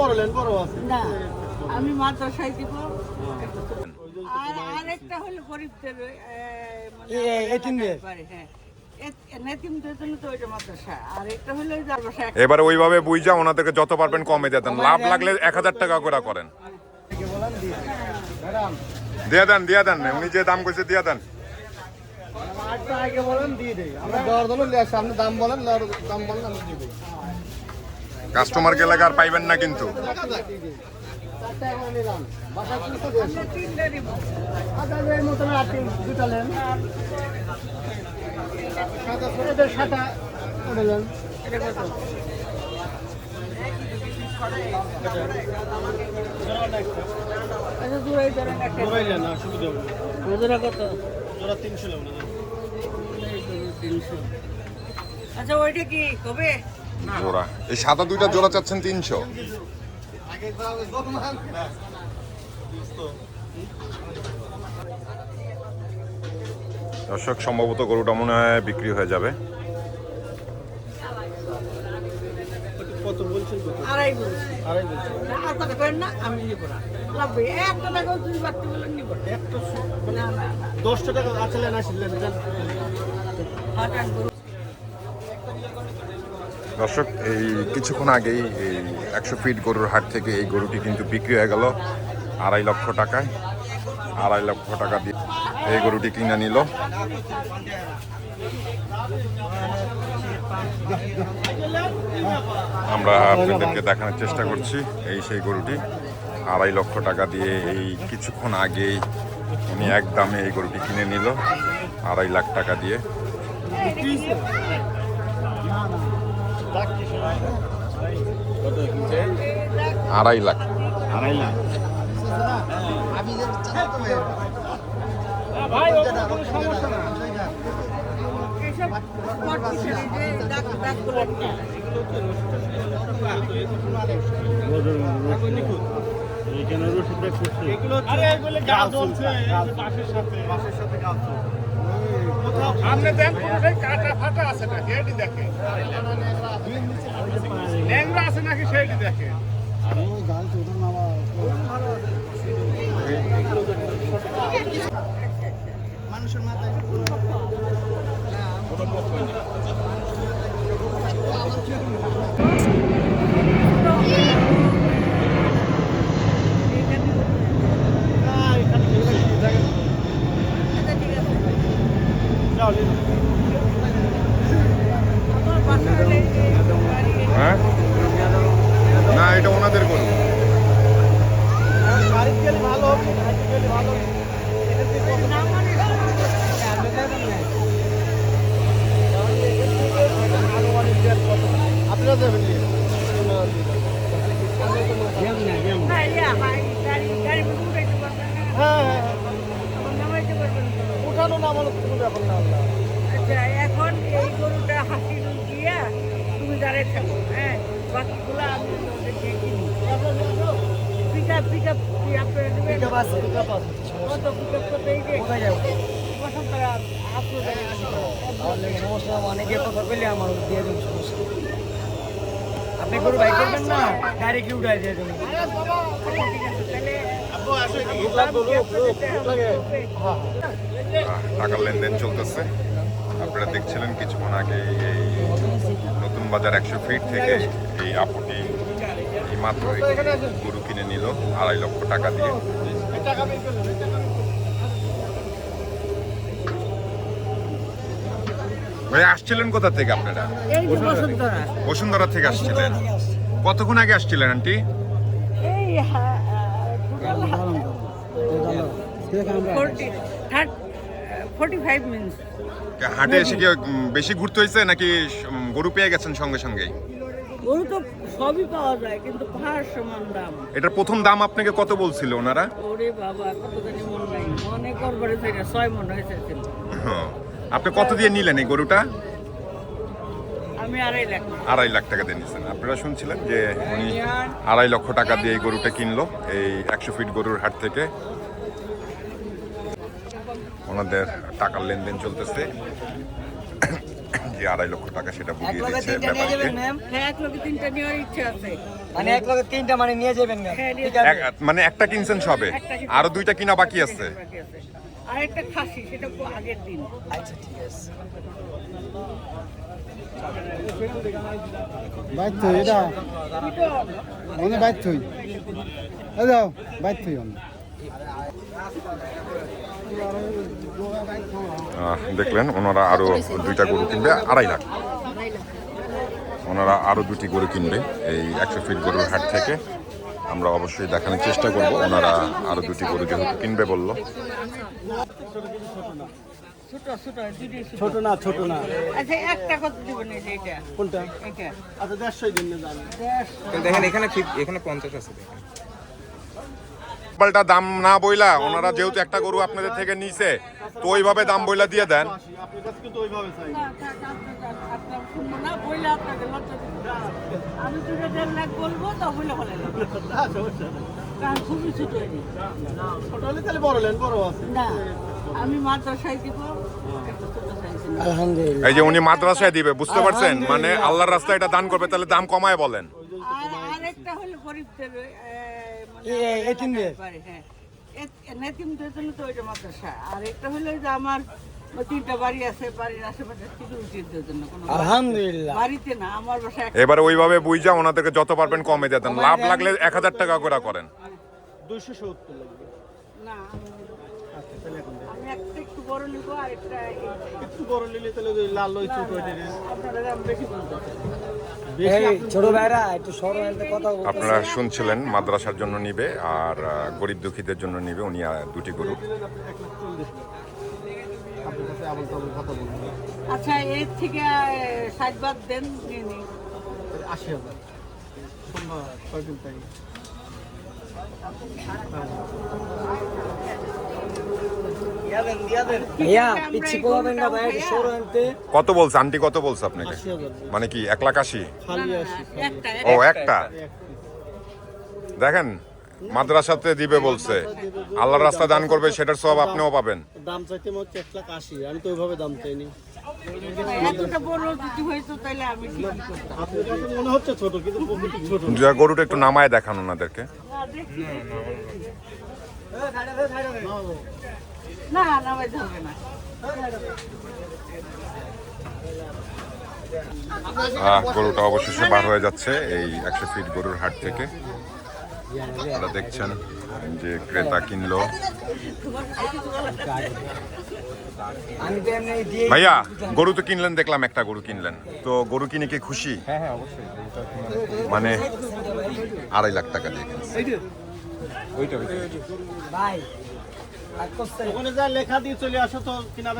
না আমি মাদ্রাসায় দিব। আর আরেকটা হলো গরিবদের মানে হ্যাঁ। জন্য এবার ওইভাবে বুঝা ওনাদেরকে যত পারবেন কমে দেন। লাভ লাগলে এক হাজার টাকা করে করেন। দিয়ে দেন। দিয়ে দেন উনি যে দাম কইছে দিয়ে দেন। আগে বলেন দিয়ে দেই। আমরা দর দর সামনে দাম বলেন দর দাম বলেন আমি দিয়ে দেই। কাস্টমার গেলে আর পাইবেন না কিন্তু। তিনশো আচ্ছা ওইটা কি কবে? জোড়া। এই সাদা দুইটা জোড়া চাচ্ছেন তিনশো। দর্শক সম্ভবত গরুটা মনে হয় বিক্রি হয়ে যাবে। না দশটা টাকা আসলেন গরু দর্শক, এই কিছুক্ষণ আগেই এই একশো ফিট গরুর হাট থেকে এই গরুটি কিন্তু বিক্রি হয়ে গেল আড়াই লক্ষ টাকায়। আড়াই লক্ষ টাকা দিয়ে এই গরুটি কিনে নিল। আমরা আপনাদেরকে দেখানোর চেষ্টা করছি এই সেই গরুটি। আড়াই লক্ষ টাকা দিয়ে এই কিছুক্ষণ আগেই উনি এক দামে এই গরুটি কিনে নিল, আড়াই লাখ টাকা দিয়ে। আড়াই লাখ। আড়াই লাখ। এসব পটকিসের এই যে দাগ দাগগুলো নিয়ে। আরে এগুলো গাছ। চলছে বাসের সাথে। বাসের সাথে গাছ। চলছে আপনি দেন পুরোটাই কাটা ফাটা আছে নাকি এটি দেখে। ল্যাংরা আছে নাকি সেটি দেখে। আচ্ছা, ঠিক আছে। আমার বাসা হলে এই যে বাড়ি এই হ্যাঁ না এটা ওনাদের গরু গাড়ি গেলে ভালো হবে গাড়ি গেলে ভালো হবে নাম মানে আপনারা যাবেন নিয়ে হ্যাঁ, ইয়া, হ্যাঁ, গাড়ি গাড়ি বুক উঠাইতে পারবেন না। হ্যাঁ হ্যাঁ আমার নামাইতে পারবেন না। উঠানো না না আল্লাহ আচ্ছা এখন এই গরুটা হাসি দিয়া তুমি দাঁড়িয়ে থাকো হ্যাঁ? বাকিগুলো আমি পিক আপ পিক আপ আপনারা আছে পিকআপ আছে। কত পিক আপ করতে এই যে কোথায় যাব? বসন্ত আপনাদের সমস্যা অনেকে কথা বললে আমার দিয়ে দেবেন সমস্যা। আপনি করে বাইক করবেন না ডাইরেক্টলি উঠাই দিয়ে দেবেন। টাকার লেনদেন চলতেছে। আপনারা দেখছিলেন কিছুক্ষণ আগে এই নতুন বাজার একশো ফিট থেকে এই আপুটি এই মাত্র গরু কিনে নিল আড়াই লক্ষ টাকা দিয়ে। ভাই আসছিলেন কোথা থেকে আপনারা? বসুন্ধরা। থেকে আসছিলেন। কতক্ষণ আগে আসছিলেন আন্টি এই forty third forty five minutes হাটে এসে কি বেশি ঘুরতে হয়েছে নাকি গরু পেয়ে গেছেন সঙ্গে সঙ্গেই? গরু তো সবই পাওয়া যায় কিন্তু পাহাড় সমান দাম। এটার প্রথম দাম আপনাকে কত বলছিল ওনারা? ওরে বাবা কত জানি মন নাই। করবারে সেটা ছয় মন হয়েছে হ্যাঁ। আপনি কত দিয়ে নিলেন এই গরুটা? আমি আড়াই লাখ। আড়াই লাখ টাকা দিয়ে নিয়েছেন আপনারা শুনছিলেন যে উনি আড়াই লক্ষ টাকা দিয়ে এই গরুটা কিনলো এই একশো ফিট গরুর হাট থেকে। ওনাদের টাকার লেনদেন চলতেছে। কি আড়াই লক্ষ টাকা সেটা বুঝিয়ে দিচ্ছে হ্যাঁ এক লোকে তিনটা নেওয়ার ইচ্ছা আছে। মানে মানে মানে একটা কিনছেন সবে? আরও দুইটা কিনা বাকি আছে? বাকি আছে। আর একটা খাসি সেটা আগের দিন। আচ্ছা ঠিক আছে। বাইর থই এটা। অনে বাইর থই এই যাও বাইর থই দেখলেন ওনারা আরও দুইটা গরু কিনবে আড়াই লাখ। ওনারা আরও দুটি গরু কিনবে এই একশো ফিট গরুর হাট থেকে। আমরা অবশ্যই দেখানোর চেষ্টা করব ওনারা আরও দুটি গরু যেহেতু কিনবে বলল। ছোট ছোট দুটোই ছোট ছোট না ছোট না। আচ্ছা একটা কত দিবেন এই যে এটা? কোনটা? এটা। আচ্ছা দেড়শোই জন্য জানি দেখেন এখানে এখানে পঞ্চাশ আছে দেখেন। পাল্টা দাম না বইলা ওনারা যেহেতু একটা গরু আপনাদের থেকে নিছে তো ওইভাবে দাম বইলা দিয়ে দেন। এই যে উনি মাদ্রাসায় দিবে বুঝতে পারছেন? মানে আল্লাহর রাস্তায় এটা দান করবে তাহলে দাম কমায় বলেন। আর আরেকটা হলো গরিবদের মানে এতিমদের? হ্যাঁ। এত- নেতিমদের জন্য তো ওইটা মাদ্রাসা। আর একটা হলো যে আমার বাড়ি আছে বাড়ির আশেপাশে সিকিউরিটিদের জন্য কোনো আলহামদুলিল্লাহ। বাড়িতে না আমার এবারে ওইভাবে বুঝা ওনাদেরকে যত পারবেন কমে যেতেন লাভ লাগলে এক হাজার টাকা করে করেন। দুইশো সত্তর লাগবে। না বড় নিব আর একটা একটু বড় নিলে তাহলে ওই লাল ওই ছোট ওইটা আপনারা দাম বেশি শুনছিলেন মাদ্রাসার জন্য নিবে আর গরিব দুঃখীদের জন্য নিবে। উনি দুটি গরু। আচ্ছা এর থেকে ষাট বাদ দেন আশি হাজার। কত বলছে? আন্টি কত বলছে আপনাকে? মানে কি এক লাখ আশি? খালি আশি একটা ও একটা। দেখেন মাদ্রাসাতে দিবে বলছে। আল্লাহর রাস্তা দান করবে সেটার সব আপনিও পাবেন। দাম চাইতে মনে হচ্ছে এক লাখ আশি। আমি তো ওইভাবে দাম চাইনি। এতটা বড় যদি হইতো তাহলে আমি ঠিকই করতাম আপনার কাছে মনে হচ্ছে ছোট কিন্তু প্রকৃতি ছোট। যে গরুটা একটু নামায় দেখান ওনাদেরকে। গরুটা অবশেষে বার হয়ে যাচ্ছে এই একশো ফিট গরুর হাট থেকে। আপনারা দেখছেন যে ক্রেতা কিনলো। ভাইয়া গরু তো কিনলেন দেখলাম একটা গরু কিনলেন। তো গরু কিনে কি খুশি? হ্যাঁ হ্যাঁ অবশ্যই মানে আড়াই লাখ টাকা দিয়ে ওইটা ওইটা। ভাই ওখানে যা লেখা দিয়ে চলে আসো তো কিনা